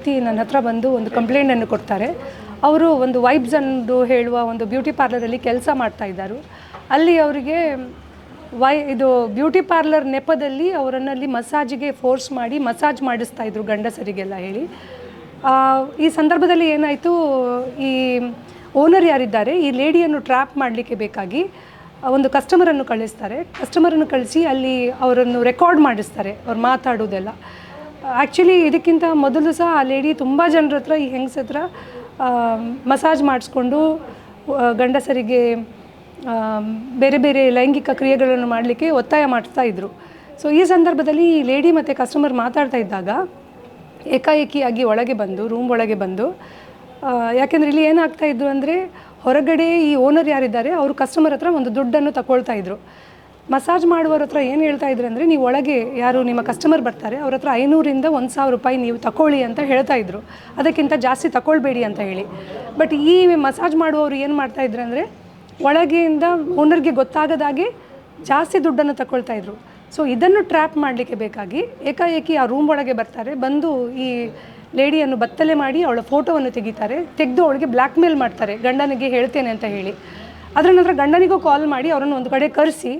ವ್ಯಕ್ತಿ ನನ್ನ ಹತ್ರ ಬಂದು ಒಂದು ಕಂಪ್ಲೇಂಟನ್ನು ಕೊಡ್ತಾರೆ. ಅವರು ಒಂದು ವೈಬ್ಸ್ ಅಂದು ಹೇಳುವ ಒಂದು ಬ್ಯೂಟಿ ಪಾರ್ಲರಲ್ಲಿ ಕೆಲಸ ಮಾಡ್ತಾ ಇದ್ದಾರೆ. ಅಲ್ಲಿ ಅವರಿಗೆ ವೈ ಇದು ಬ್ಯೂಟಿ ಪಾರ್ಲರ್ ನೆಪದಲ್ಲಿ ಅವರನ್ನಲ್ಲಿ ಮಸಾಜಿಗೆ ಫೋರ್ಸ್ ಮಾಡಿ ಮಸಾಜ್ ಮಾಡಿಸ್ತಾ ಇದ್ರು ಗಂಡಸರಿಗೆಲ್ಲ ಹೇಳಿ. ಈ ಸಂದರ್ಭದಲ್ಲಿ ಏನಾಯಿತು, ಈ ಓನರ್ ಯಾರಿದ್ದಾರೆ, ಈ ಲೇಡಿಯನ್ನು ಟ್ರ್ಯಾಪ್ ಮಾಡಲಿಕ್ಕೆ ಬೇಕಾಗಿ ಒಂದು ಕಸ್ಟಮರನ್ನು ಕಳಿಸ್ತಾರೆ. ಕಸ್ಟಮರನ್ನು ಕಳಿಸಿ ಅಲ್ಲಿ ಅವರನ್ನು ರೆಕಾರ್ಡ್ ಮಾಡಿಸ್ತಾರೆ, ಅವ್ರು ಮಾತಾಡೋದೆಲ್ಲ. ಆ್ಯಕ್ಚುಲಿ ಇದಕ್ಕಿಂತ ಮೊದಲು ಸಹ ಆ ಲೇಡಿ ತುಂಬ ಜನರ ಹತ್ರ, ಈ ಹೆಂಗಸ ಹತ್ರ ಮಸಾಜ್ ಮಾಡಿಸ್ಕೊಂಡು ಗಂಡಸರಿಗೆ ಬೇರೆ ಬೇರೆ ಲೈಂಗಿಕ ಕ್ರಿಯೆಗಳನ್ನು ಮಾಡಲಿಕ್ಕೆ ಒತ್ತಾಯ ಮಾಡ್ತಾ ಇದ್ದರು ಸೊ ಈ ಸಂದರ್ಭದಲ್ಲಿ ಈ ಲೇಡಿ ಮತ್ತು ಕಸ್ಟಮರ್ ಮಾತಾಡ್ತಾ ಇದ್ದಾಗ ಏಕಾಏಕಿಯಾಗಿ ಒಳಗೆ ಬಂದು ರೂಮ್ ಒಳಗೆ ಬಂದು ಯಾಕೆಂದರೆ ಇಲ್ಲಿ ಏನಾಗ್ತಾ ಇದ್ರು ಅಂದರೆ ಹೊರಗಡೆ ಈ ಓನರ್ ಯಾರಿದ್ದಾರೆ, ಅವರು ಕಸ್ಟಮರ್ ಹತ್ರ ಒಂದು ದುಡ್ಡನ್ನು ತಗೊಳ್ತಾ ಇದ್ರು. ಮಸಾಜ್ ಮಾಡುವವ್ರ ಹತ್ರ ಏನು ಹೇಳ್ತಾ ಇದ್ರು ಅಂದರೆ, ನೀವು ಒಳಗೆ ಯಾರು ನಿಮ್ಮ ಕಸ್ಟಮರ್ ಬರ್ತಾರೆ, ಅವ್ರ ಹತ್ರ ಐನೂರಿಂದ ಒಂದು ಸಾವಿರ ರೂಪಾಯಿ ನೀವು ತಗೊಳ್ಳಿ ಅಂತ ಹೇಳ್ತಾ ಇದ್ರು. ಅದಕ್ಕಿಂತ ಜಾಸ್ತಿ ತಗೊಳ್ಬೇಡಿ ಅಂತ ಹೇಳಿ. ಬಟ್ ಈ ಮಸಾಜ್ ಮಾಡುವವರು ಏನು ಮಾಡ್ತಾ ಇದ್ರು ಅಂದರೆ, ಒಳಗೆಯಿಂದ ಓನರ್ಗೆ ಗೊತ್ತಾಗದಾಗೆ ಜಾಸ್ತಿ ದುಡ್ಡನ್ನು ತಗೊಳ್ತಾ ಇದ್ರು. ಸೊ ಇದನ್ನು ಟ್ರ್ಯಾಪ್ ಮಾಡಲಿಕ್ಕೆ ಬೇಕಾಗಿ ಏಕಾಏಕಿ ಆ ರೂಮ್ ಒಳಗೆ ಬರ್ತಾರೆ, ಬಂದು ಈ ಲೇಡಿಯನ್ನು ಬತ್ತಲೆ ಮಾಡಿ ಅವಳ ಫೋಟೋವನ್ನು ತೆಗಿತಾರೆ, ತೆಗೆದು ಅವಳಿಗೆ ಬ್ಲ್ಯಾಕ್ ಮೇಲ್ ಮಾಡ್ತಾರೆ, ಗಂಡನಿಗೆ ಹೇಳ್ತೇನೆ ಅಂತ ಹೇಳಿ. ಅದರ ನಂತರ ಗಂಡನಿಗೂ ಕಾಲ್ ಮಾಡಿ ಅವರನ್ನು ಒಂದು ಕಡೆ ಕರೆಸಿ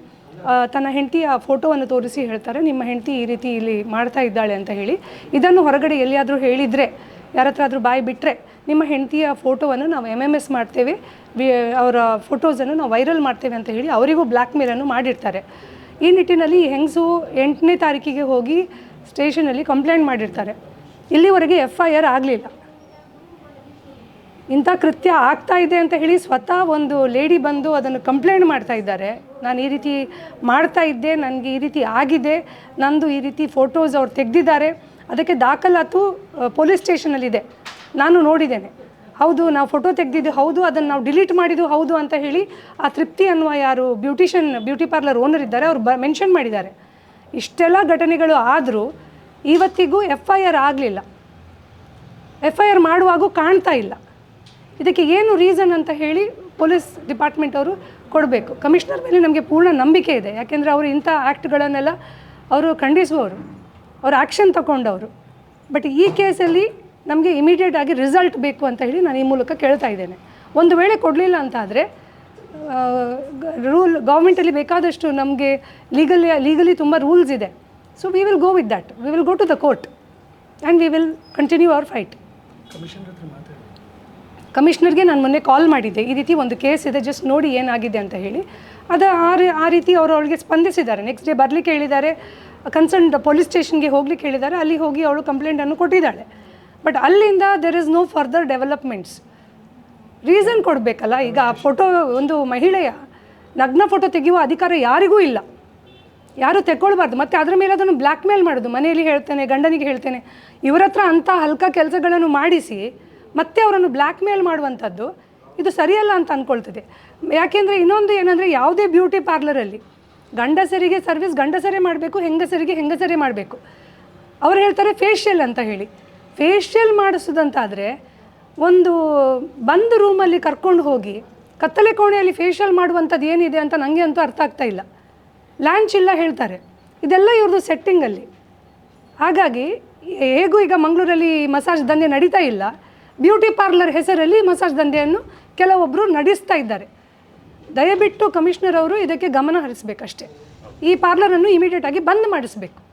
ತನ್ನ ಹೆಂಡತಿಯ ಫೋಟೋವನ್ನು ತೋರಿಸಿ ಹೇಳ್ತಾರೆ, ನಿಮ್ಮ ಹೆಂಡತಿ ಈ ರೀತಿ ಇಲ್ಲಿ ಮಾಡ್ತಾ ಇದ್ದಾಳೆ ಅಂತ ಹೇಳಿ. ಇದನ್ನು ಹೊರಗಡೆ ಎಲ್ಲಿಯಾದರೂ ಹೇಳಿದರೆ ಯಾರ ಹತ್ರ ಆದರೂ ಬಾಯಿ ಬಿಟ್ಟರೆ ನಿಮ್ಮ ಹೆಂಡತಿಯ ಫೋಟೋವನ್ನು ನಾವು ಎಂ ಎಂ ಎಸ್ ಮಾಡ್ತೇವೆ, ವಿ- ಅವರ ಫೋಟೋಸನ್ನು ನಾವು ವೈರಲ್ ಮಾಡ್ತೇವೆ ಅಂತ ಹೇಳಿ ಅವರಿಗೂ ಬ್ಲ್ಯಾಕ್ ಮೇಲನ್ನು ಮಾಡಿರ್ತಾರೆ. ಈ ನಿಟ್ಟಿನಲ್ಲಿ ಹೆಂಗಸು ಎಂಟನೇ ತಾರೀಕಿಗೆ ಹೋಗಿ ಸ್ಟೇಷನಲ್ಲಿ ಕಂಪ್ಲೇಂಟ್ ಮಾಡಿರ್ತಾರೆ. ಇಲ್ಲಿವರೆಗೆ ಎಫ್ ಐ ಆರ್ ಆಗಲಿಲ್ಲ. ಇಂಥ ಕೃತ್ಯ ಆಗ್ತಾ ಇದೆ ಅಂತ ಹೇಳಿ ಸ್ವತಃ ಒಂದು ಲೇಡಿ ಬಂದು ಅದನ್ನು ಕಂಪ್ಲೇಂಟ್ ಮಾಡ್ತಾ ಇದ್ದಾರೆ. ನಾನು ಈ ರೀತಿ ಮಾಡ್ತಾ ಇದ್ದೆ, ನನಗೆ ಈ ರೀತಿ ಆಗಿದೆ, ನಂದು ಈ ರೀತಿ ಫೋಟೋಸ್ ಅವ್ರು ತೆಗೆದಿದ್ದಾರೆ, ಅದಕ್ಕೆ ದಾಖಲಾತು ಪೊಲೀಸ್ ಸ್ಟೇಷನಲ್ಲಿದೆ. ನಾನು ನೋಡಿದ್ದೇನೆ. ಹೌದು, ನಾವು ಫೋಟೋ ತೆಗೆದಿದ್ದು, ಹೌದು, ಅದನ್ನು ನಾವು ಡಿಲೀಟ್ ಮಾಡಿದ್ದು ಹೌದು ಅಂತ ಹೇಳಿ ಆ ತೃಪ್ತಿ ಅನ್ನುವ ಯಾರು ಬ್ಯೂಟಿಷನ್ ಬ್ಯೂಟಿ ಪಾರ್ಲರ್ ಓನರ್ ಇದ್ದಾರೆ, ಅವ್ರು ಬ, ಮೆನ್ಷನ್ ಮಾಡಿದ್ದಾರೆ. ಇಷ್ಟೆಲ್ಲ ಘಟನೆಗಳು ಆದರೂ ಇವತ್ತಿಗೂ ಎಫ್ ಐ ಆರ್ ಆಗಲಿಲ್ಲ. ಎಫ್ ಐ ಆರ್ ಮಾಡುವಾಗೂ ಕಾಣ್ತಾ ಇಲ್ಲ. ಇದಕ್ಕೆ ಏನು ರೀಸನ್ ಅಂತ ಹೇಳಿ ಪೊಲೀಸ್ ಡಿಪಾರ್ಟ್ಮೆಂಟ್ ಅವರು ಕೊಡಬೇಕು. ಕಮಿಷನರ್ ಮೇಲೆ ನಮಗೆ ಪೂರ್ಣ ನಂಬಿಕೆ ಇದೆ. ಯಾಕೆಂದರೆ ಅವರು ಇಂಥ ಆ್ಯಕ್ಟ್ಗಳನ್ನೆಲ್ಲ ಅವರು ಖಂಡಿಸುವವರು. ಅವರು ಆ್ಯಕ್ಷನ್ ತಗೊಂಡವರು ಬಟ್ ಈ ಕೇಸಲ್ಲಿ ನಮಗೆ ಇಮಿಡಿಯೇಟ್ ಆಗಿ ರಿಸಲ್ಟ್ ಬೇಕು ಅಂತ ಹೇಳಿ ನಾನು ಈ ಮೂಲಕ ಕೇಳ್ತಾ ಇದ್ದೇನೆ. ಒಂದು ವೇಳೆ ಕೊಡಲಿಲ್ಲ ಅಂತ ಆದರೆ ರೂಲ್ ಗೌರ್ಮೆಂಟಲ್ಲಿ ಬೇಕಾದಷ್ಟು ನಮಗೆ ಲೀಗಲಿ ಲೀಗಲಿ ತುಂಬ ರೂಲ್ಸ್ ಇದೆ. So we will go with that we will go to the court and we will continue our fight ಕಮಿಷನರ್ಗೆ ನಾನು ಮೊನ್ನೆ ಕಾಲ್ ಮಾಡಿದ್ದೆ. ಈ ರೀತಿ ಒಂದು ಕೇಸ್ ಇದೆ ಜಸ್ಟ್ ನೋಡಿ ಏನಾಗಿದೆ ಅಂತ ಹೇಳಿ. ಅದು ಆ ರೀ, ಆ ರೀತಿ ಅವರು ಅವಳಿಗೆ ಸ್ಪಂದಿಸಿದ್ದಾರೆ. ನೆಕ್ಸ್ಟ್ ಡೇ ಬರಲಿಕ್ಕೆ ಹೇಳಿದ್ದಾರೆ ಕನ್ಸರ್ನ್ ಪೊಲೀಸ್ ಸ್ಟೇಷನ್ಗೆ ಹೋಗ್ಲಿಕ್ಕೆ ಹೇಳಿದ್ದಾರೆ, ಅಲ್ಲಿ ಹೋಗಿ ಅವಳು ಕಂಪ್ಲೇಂಟನ್ನು ಕೊಟ್ಟಿದ್ದಾಳೆ. ಬಟ್ ಅಲ್ಲಿಂದ there is no further developments reason ಕೊಡಬೇಕಲ್ಲ, ಈಗ ಆ ಫೋಟೋ ಒಂದು ಮಹಿಳೆಯ ನಗ್ನ ಫೋಟೋ ತೆಗೆಯುವ ಅಧಿಕಾರ ಯಾರಿಗೂ ಇಲ್ಲ. ಯಾರು ತೆಕ್ಕೊಳ್ಬಾರ್ದು. ಮತ್ತು ಅದರ ಮೇಲೆ ಅದನ್ನು ಬ್ಲ್ಯಾಕ್ ಮೇಲ್ ಮಾಡೋದು. ಮನೆಯಲ್ಲಿ ಹೇಳ್ತೇನೆ, ಗಂಡನಿಗೆ ಹೇಳ್ತೇನೆ, ಇವರ ಹತ್ರ ಅಂಥ ಹಲ್ಕ ಕೆಲಸಗಳನ್ನು ಮಾಡಿಸಿ ಮತ್ತೆ ಅವರನ್ನು ಬ್ಲ್ಯಾಕ್ ಮೇಲ್ ಮಾಡುವಂಥದ್ದು ಇದು ಸರಿಯಲ್ಲ ಅಂತ ಅಂದ್ಕೊಳ್ತದೆ ಯಾಕೆಂದರೆ ಇನ್ನೊಂದು ಏನಂದರೆ ಯಾವುದೇ ಬ್ಯೂಟಿ ಪಾರ್ಲರಲ್ಲಿ ಗಂಡಸರಿಗೆ ಸರ್ವಿಸ್ ಗಂಡಸರೇ ಮಾಡಬೇಕು, ಹೆಂಗಸರಿಗೆ ಹೆಂಗಸರೇ ಮಾಡಬೇಕು. ಅವ್ರು ಹೇಳ್ತಾರೆ ಫೇಶಿಯಲ್ ಅಂತ ಹೇಳಿ. ಫೇಶಿಯಲ್ ಮಾಡಿಸೋದಂತಾದರೆ ಒಂದು ಬಂದ್ ರೂಮಲ್ಲಿ ಕರ್ಕೊಂಡು ಹೋಗಿ ಕತ್ತಲೆ ಕೋಣೆಯಲ್ಲಿ ಫೇಶಿಯಲ್ ಮಾಡುವಂಥದ್ದು ಏನಿದೆ ಅಂತ ನನಗೆ ಅಂತೂ ಅರ್ಥ ಆಗ್ತಾ ಇಲ್ಲ. ಲ್ಯಾಂಚ್ ಇಲ್ಲ ಹೇಳ್ತಾರೆ, ಇದೆಲ್ಲ ಇವ್ರದ್ದು ಸೆಟ್ಟಿಂಗಲ್ಲಿ ಹಾಗಾಗಿ ಹೇಗೂ ಈಗ ಮಂಗಳೂರಲ್ಲಿ ಮಸಾಜ್ ದಂಧೆ ನಡೀತಾ ಇಲ್ಲ. ಬ್ಯೂಟಿ ಪಾರ್ಲರ್ ಹೆಸರಲ್ಲಿ ಮಸಾಜ್ ದಂಧೆಯನ್ನು ಕೆಲವೊಬ್ಬರು ನಡೆಸ್ತಾ ಇದ್ದಾರೆ. ದಯವಿಟ್ಟು ಕಮಿಷನರ್ ಅವರು ಇದಕ್ಕೆ ಗಮನ ಹರಿಸಬೇಕಷ್ಟೇ. ಈ ಪಾರ್ಲರನ್ನು ಇಮಿಡಿಯೇಟಾಗಿ ಬಂದ್ ಮಾಡಿಸಬೇಕು.